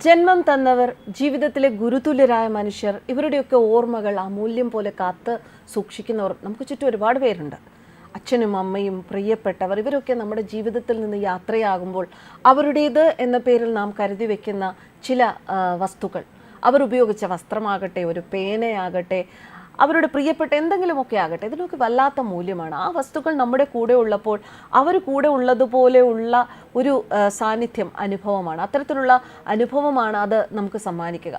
ജന്മം തന്നവർ ജീവിതത്തിലെ ഗുരുതുല്യരായ മനുഷ്യർ ഇവരുടെയൊക്കെ ഓർമ്മകൾ അമൂല്യം പോലെ കാത്ത് സൂക്ഷിക്കുന്നവർ നമുക്ക് ചുറ്റും ഒരുപാട് പേരുണ്ട്. അച്ഛനും അമ്മയും പ്രിയപ്പെട്ടവർ ഇവരൊക്കെ നമ്മുടെ ജീവിതത്തിൽ നിന്ന് യാത്രയാകുമ്പോൾ അവരുടേത് എന്ന പേരിൽ നാം കരുതി വെക്കുന്ന ചില വസ്തുക്കൾ. അവർ ഉപയോഗിച്ച വസ്ത്രമാകട്ടെ ഒരു പേനയാകട്ടെ അവരുടെ പ്രിയപ്പെട്ട എന്തെങ്കിലുമൊക്കെ ആകട്ടെ ഇതിനൊക്കെ വല്ലാത്ത മൂല്യമാണ്. ആ വസ്തുക്കൾ നമ്മുടെ കൂടെ ഉള്ളപ്പോൾ അവർ കൂടെ ഉള്ളതുപോലെയുള്ള ഒരു സാന്നിധ്യം അനുഭവമാണ്. അത്തരത്തിലുള്ള അനുഭവമാണ് അത് നമുക്ക് സമ്മാനിക്കുക.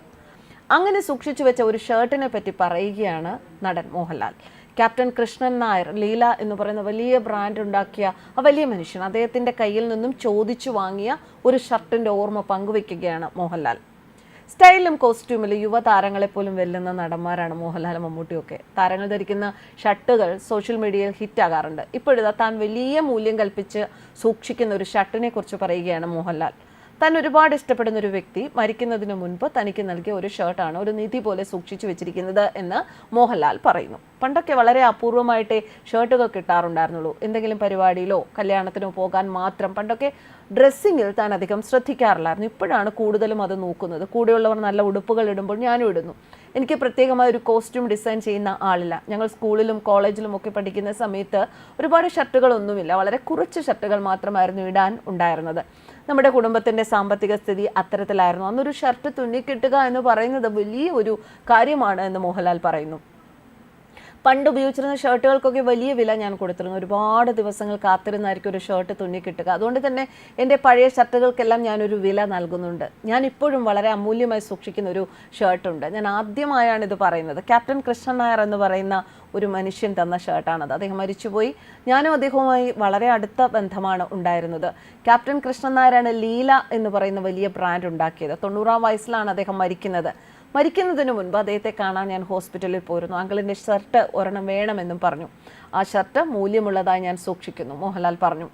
അങ്ങനെ സൂക്ഷിച്ചു വെച്ച ഒരു ഷർട്ടിനെ പറ്റി പറയുകയാണ് നടൻ മോഹൻലാൽ. ക്യാപ്റ്റൻ കൃഷ്ണൻ നായർ ലീല എന്ന് പറയുന്ന വലിയ ബ്രാൻഡ് ഉണ്ടാക്കിയ ആ വലിയ മനുഷ്യൻ അദ്ദേഹത്തിന്റെ കയ്യിൽ നിന്നും ചോദിച്ചു വാങ്ങിയ ഒരു ഷർട്ടിന്റെ ഓർമ്മ പങ്കുവെക്കുകയാണ് മോഹൻലാൽ. സ്റ്റൈലിലും കോസ്റ്റ്യൂമിലും യുവതാരങ്ങളെ പോലും വെല്ലുന്ന നടന്മാരാണ് മോഹൻലാലും മമ്മൂട്ടിയൊക്കെ. താരങ്ങൾ ധരിക്കുന്ന ഷർട്ടുകൾ സോഷ്യൽ മീഡിയയിൽ ഹിറ്റാകാറുണ്ട് ഇപ്പോഴിതാ താൻ വലിയ മൂല്യം കൽപ്പിച്ച് സൂക്ഷിക്കുന്ന ഒരു ഷർട്ടിനെ കുറിച്ച് പറയുകയാണ് മോഹൻലാൽ. താൻ ഒരുപാട് ഇഷ്ടപ്പെടുന്ന ഒരു വ്യക്തി മരിക്കുന്നതിന് മുൻപ് തനിക്ക് നൽകിയ ഒരു ഷർട്ടാണ് ഒരു നിധി പോലെ സൂക്ഷിച്ചു വെച്ചിരിക്കുന്നത് എന്ന് മോഹൻലാൽ പറയുന്നു. പണ്ടൊക്കെ വളരെ അപൂർവമായിട്ടേ ഷർട്ടുകൾ കിട്ടാറുണ്ടായിരുന്നുള്ളൂ. എന്തെങ്കിലും പരിപാടിയിലോ കല്യാണത്തിനോ പോകാൻ മാത്രം പണ്ടൊക്കെ ഡ്രസ്സിങ്ങിൽ താൻ അധികം ശ്രദ്ധിക്കാറില്ലായിരുന്നു. ഇപ്പോഴാണ് കൂടുതലും അത് നോക്കുന്നത്. കൂടെയുള്ളവർ നല്ല ഉടുപ്പുകൾ ഇടുമ്പോൾ ഞാനും ഇടുന്നു. എനിക്ക് പ്രത്യേകമായ ഒരു കോസ്റ്റ്യൂം ഡിസൈൻ ചെയ്യുന്ന ആളില്ല. ഞങ്ങൾ സ്കൂളിലും കോളേജിലും ഒക്കെ പഠിക്കുന്ന സമയത്ത് ഒരുപാട് ഷർട്ടുകളൊന്നുമില്ല. വളരെ കുറച്ച് ഷർട്ടുകൾ മാത്രമായിരുന്നു ഇടാൻ ഉണ്ടായിരുന്നത്. നമ്മുടെ കുടുംബത്തിന്റെ സാമ്പത്തിക സ്ഥിതി അത്തരത്തിലായിരുന്നു. അന്നൊരു ഷർട്ട് തുന്നിക്കിട്ടുക എന്ന് പറയുന്നത് വലിയ ഒരു കാര്യമാണ് എന്ന് മോഹൻലാൽ പറയുന്നു. പണ്ട് ഉപയോഗിച്ചിരുന്ന ഷർട്ടുകൾക്കൊക്കെ വലിയ വില ഞാൻ കൊടുത്തിരുന്നു. ഒരുപാട് ദിവസങ്ങൾ കാത്തിരുന്നായിരിക്കും ഒരു ഷർട്ട് തുന്നി കിട്ടുക. അതുകൊണ്ട് തന്നെ എന്റെ പഴയ ഷർട്ടുകൾക്കെല്ലാം ഞാനൊരു വില നൽകുന്നുണ്ട്. ഞാൻ ഇപ്പോഴും വളരെ അമൂല്യമായി സൂക്ഷിക്കുന്ന ഒരു ഷർട്ടുണ്ട്. ഞാൻ ആദ്യമായാണ് ഇത് പറയുന്നത്. ക്യാപ്റ്റൻ കൃഷ്ണൻ നായർ എന്ന് പറയുന്ന ഒരു മനുഷ്യൻ തന്ന ഷർട്ടാണത്. അദ്ദേഹം മരിച്ചുപോയി. ഞാനും അദ്ദേഹവുമായി വളരെ അടുത്ത ബന്ധമാണ് ഉണ്ടായിരുന്നത്. ക്യാപ്റ്റൻ കൃഷ്ണൻ നായരാണ് ലീല എന്ന് പറയുന്ന വലിയ ബ്രാൻഡ് ഉണ്ടാക്കിയത്. തൊണ്ണൂറാം വയസ്സിലാണ് അദ്ദേഹം മരിക്കുന്നത്. മരിക്കുന്നതിന് മുൻപ് അദ്ദേഹത്തെ കാണാൻ ഞാൻ ഹോസ്പിറ്റലിൽ പോയിരുന്നു. അങ്കിളിന്റെ ഷർട്ട് ഒരെണ്ണം വേണമെന്നും പറഞ്ഞു. ആ ഷർട്ട് മൂല്യമുള്ളതായി ഞാൻ സൂക്ഷിക്കുന്നു മോഹൻലാൽ പറഞ്ഞു.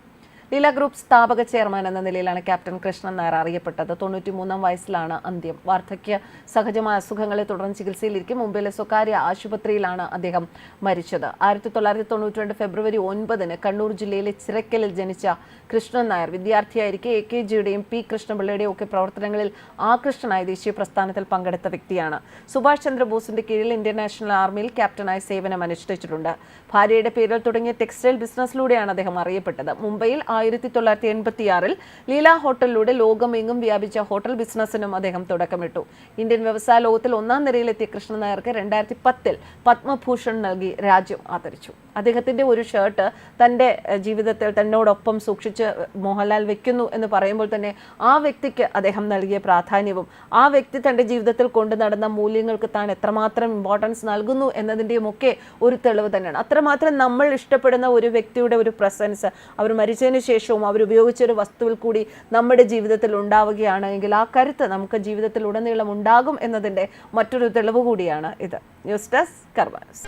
ലീല ഗ്രൂപ്പ് സ്ഥാപക ചെയർമാൻ എന്ന നിലയിലാണ് ക്യാപ്റ്റൻ കൃഷ്ണൻ നായർ അറിയപ്പെട്ടത്. തൊണ്ണൂറ്റി മൂന്നാം വയസ്സിലാണ് അന്ത്യം. വാർദ്ധക്യ സഹജമായ അസുഖങ്ങളെ തുടർന്ന് ചികിത്സയിലിരിക്കെ. മുംബൈയിലെ സ്വകാര്യ ആശുപത്രിയിലാണ് അദ്ദേഹം മരിച്ചത്. ആയിരത്തി തൊള്ളായിരത്തി തൊണ്ണൂറ്റി ഫെബ്രുവരി ഒൻപതിന് കണ്ണൂർ ജില്ലയിലെ ചിറക്കലിൽ ജനിച്ച കൃഷ്ണൻ നായർ വിദ്യാർത്ഥിയായിരിക്കെ. എ കെ ജിയുടെയും പി കൃഷ്ണപിള്ളയുടെയും ഒക്കെ പ്രവർത്തനങ്ങളിൽ ആകൃഷ്ടനായ ദേശീയ പ്രസ്ഥാനത്തിൽ പങ്കെടുത്ത വ്യക്തിയാണ്. സുഭാഷ് ചന്ദ്രബോസിന്റെ കീഴിൽ ഇന്ത്യൻ നാഷണൽ ആർമിയിൽ ക്യാപ്റ്റനായി സേവനം അനുഷ്ഠിച്ചിട്ടുണ്ട് ഭാര്യയുടെ പേരിൽ തുടങ്ങിയ ടെക്സ്റ്റൈൽ ബിസിനസ്സിലൂടെയാണ് അദ്ദേഹം അറിയപ്പെട്ടത്. മുംബൈയിൽ ആയിരത്തി തൊള്ളായിരത്തി എൺപത്തിയാറിൽ ലീല ഹോട്ടലിലൂടെ ലോകമെങ്ങും വ്യാപിച്ച ഹോട്ടൽ ബിസിനസ്സിനും അദ്ദേഹം തുടക്കമിട്ടു. ഇന്ത്യൻ വ്യവസായ ലോകത്തിൽ ഒന്നാം നിരയിലെത്തിയ കൃഷ്ണൻ നായർക്ക് രണ്ടായിരത്തി പത്തിൽ പത്മഭൂഷൺ നൽകി രാജ്യം ആദരിച്ചു. അദ്ദേഹത്തിന്റെ ഒരു ഷർട്ട് തന്റെ ജീവിതത്തിൽ തന്നോടൊപ്പം സൂക്ഷിച്ച് മോഹൻലാൽ വെക്കുന്നു എന്ന് പറയുമ്പോൾ തന്നെ ആ വ്യക്തിക്ക് അദ്ദേഹം നൽകിയ പ്രാധാന്യവും ആ വ്യക്തി തന്റെ ജീവിതത്തിൽ കൊണ്ടു നടന്ന മൂല്യങ്ങൾക്ക് താൻ എത്രമാത്രം ഇമ്പോർട്ടൻസ് നൽകുന്നു എന്നതിന്റെയും ഒക്കെ ഒരു തെളിവ് തന്നെയാണ്. അത്രമാത്രം നമ്മൾ ഇഷ്ടപ്പെടുന്ന ഒരു വ്യക്തിയുടെ ഒരു പ്രസൻസ് അവർ മരിച്ചതിന് ശേഷവും അവർ ഉപയോഗിച്ച ഒരു വസ്തുവിൽ കൂടി നമ്മുടെ ജീവിതത്തിൽ ഉണ്ടാവുകയാണ് എങ്കിൽ ആ കരുത്ത് നമുക്ക് ജീവിതത്തിൽ ഉടനീളം ഉണ്ടാകും എന്നതിന്റെ മറ്റൊരു തെളിവ് കൂടിയാണ് ഇത്. News desk കർവാസ്